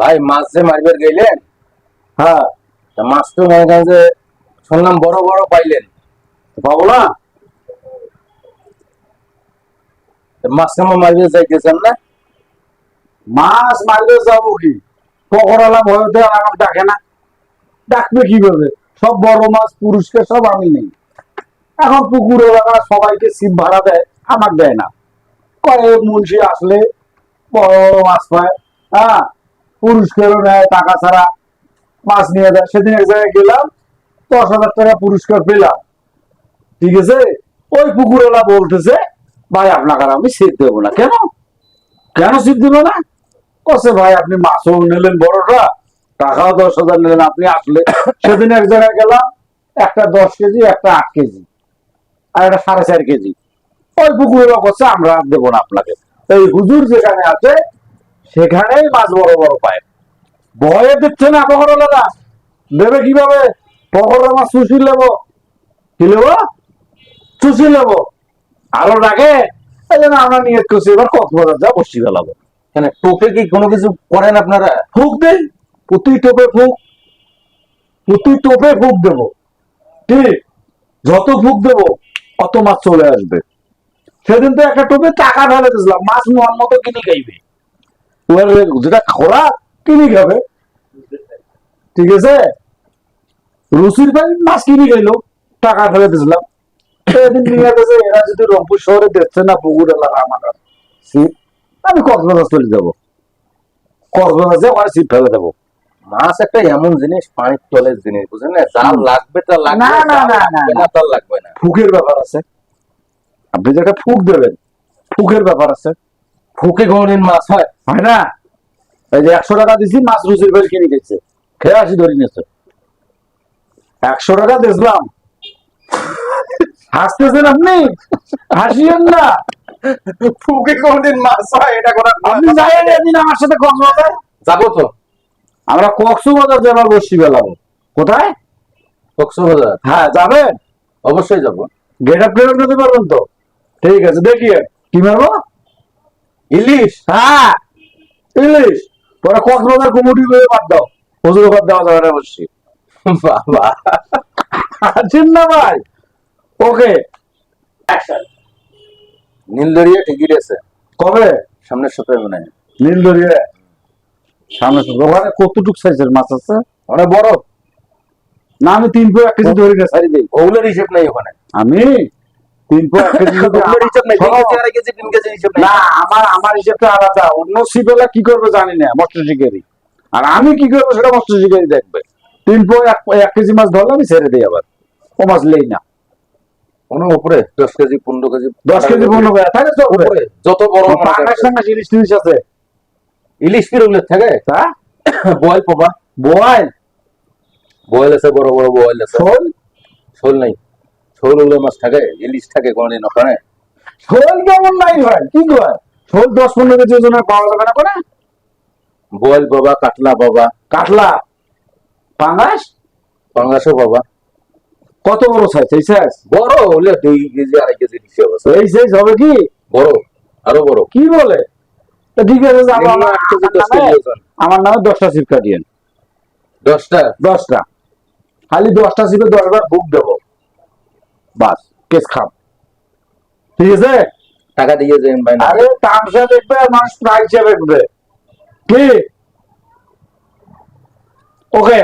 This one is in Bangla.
ভাই, মাছ যে মারবার গেলেন? হ্যাঁ মাছ তো যে শুনলাম বড় বড় পাইলেন। পাবো না? মাছ মারবে যাইতেছেন না? মাছ মারলে যাব কি? পকড়ালা আমাকে ডাকে না। ডাকবে কীভাবে? সব বড় মাছ, পুরুষকে সব আমি নেই। এখন পুকুর এলাকা সবাইকে সিপ ভাড়া দেয়, আমাকে দেয় না। কয়ে মুন্সি আসলে বড় মাছ পায় হ্যাঁ পুরস্কারও নেয়, টাকা ছাড়া মাছ নিয়ে দেয় সেদিন এক জায়গায় গেলাম, দশ হাজার টাকা পুরস্কার পেলাম। ঠিক আছে? ওই পুকুরওয়ালা বলতেছে, ভাই, আপনাকে আমি সিট দেবো না। কেন? কেন সিট দেবো না? কসে, ভাই, আপনি মাছও নিলেন বড়টা, টাকাও দশ হাজার নিলেন, আপনি আসলে। সেদিন এক জায়গায় গেলাম, একটা দশ কেজি, একটা আট কেজি, আর একটা সাড়ে চার কেজি। ওই পুকুরের করছে আমরা দেবো না আপনাকে। এই হুজুর যেখানে আছে সেখানেই মাছ বড় বড় পায়। ভয়ে দিচ্ছে না পকড়ালা দেবে কীভাবে? পকড়া মাছ চুষি নেব। কি নেব? চুষি নেব। আরও জন্য আমরা নিয়ত করছি এবার কক্সবাজার যা বসি গেলাবো কেন টোপে কি কোনো কিছু করেন আপনারা? ফুক দেই। প্রতি টোপে ফুক। প্রতি টোপে ফুক দেব। ঠিক যত ফুক দেব অত মাছ চলে আসবে। সেদিন তো একটা টোপে টাকা ঢালে দিয়েছিলাম। মাছ মন মতো কিনে খাইবে। যেটা খোলা কিনে খাবে ঠিক আছে রুচির ভাই মাছ কিনে খাইলো টাকা ফেলে দিয়েছিলাম সেদিন নিয়ে গেছে এরা যদি রংপুর শহরে দেখছে না পুকুর এলাকা আমার আমি কক্সবাজার চলে যাব কক্সবাজার যে সিট ফেলে দেবো মাছ একটা এমন জিনিস পানির তলের জিনিস বুঝলেন না যার লাগবে তার লাগবে না, না, না, না, না। তার লাগবে না ফুকের ব্যাপার আছে আপনি যেটা ফুক দেবেন ফুকের ব্যাপার আছে ফুকে কোনদিন মাছ হয়। হয় না? এই যে একশো টাকা দিছি মাছ রুচির বেল কিনে গেছে খেয়ে আসি ধরে নিয়েছে একশো টাকা দিয়েছিলাম হাসতেছেন আপনি? হাসিয়েন না। ফুকে কোনদিন মাছ হয় এটা কোনো আপনি যাইয়েন আমার সাথে কক্সবাজার যাব তো। আমরা কক্সবাজার যাবার বসি বেলাবো। কোথায়? কক্সবাজার? হ্যাঁ যাবেন? অবশ্যই যাব। গেট আপ পারবেন তো? ঠিক আছে দেখিয়ে কি মারবো? ইলিশ? হ্যাঁ। ইলিশ? পরে কক্সবাজার কুমুটি করে বাদ দাও। হুজুর বাদ দেওয়া যাবে না বসছি বাবা। আছেন না ভাই। ওকে। নীলদরিয়া টিকিট আছে। কবে? সামনের সপ্তাহে মনে হয়। নীল দরিয়ে সামনে শুধু। ওখানে কতটুক সাইজের মাছ আছে? অনেক বড়। না আমি তিন পো এক কেজি ধরি না সারি দিই ওগুলোর হিসেব নাই ওখানে। আমি? এক কেজি যদি ওগুলোর হিসেব নাই তিন শোনো, কেজি আড়াই কেজি তিন কেজি হিসেব নাই। না আমার আমার হিসেবটা আলাদা। অন্য সিপেলা কি করবে জানি না মৎস্য শিকারী। আর আমি কি করব সেটা মৎস্য শিকারী দেখবে। তিন এক এক কেজি মাছ ধরলে আমি ছেড়ে দিই আবার। ও মাছ লেই না। কোনো উপরে দশ কেজি পনেরো কেজি দশ কেজি পনেরো কেজি। থাকে তো উপরে। উপরে যত বড়। ইলিশ টিলিশ আছে। ইলিশ কি থাকে? হ্যাঁ? বয়েল পাবা। বোয়াল। বয়েল আছে বড় বড় বয়েল আছে। শোল? শোল নাই। শোল মাছ থাকে ইলিশ থাকে কোনদিন ওখানে। শোল কেমন নাই ভাই কি কয় শোল দশ পনেরো কেজি ওজনের পাওয়া যাবে না করে? বয়েল পাবা কাতলা পাবা কাতলা। পাঙ্গাস? পাঙ্গাসও পাবা কত বড় সাইজ এই সাইজ বড় হলে দুই কেজি আড়াই কেজি আছে এই সাইজ হবে কি? বড় আরও বড়। কি বলে? ঠিক আছে আমার নামে- দশটা সিপ কাটিয়েন দশটা? দশটা। খালি দশটা সিপে দশবার বুক দেবো। বাস কেস খাম। ঠিক আছে? টাকা দিয়ে যাবেন ভাই আরে তামসা দেখবে মানুষ প্রাইসে দেখবে। কি? ওকে।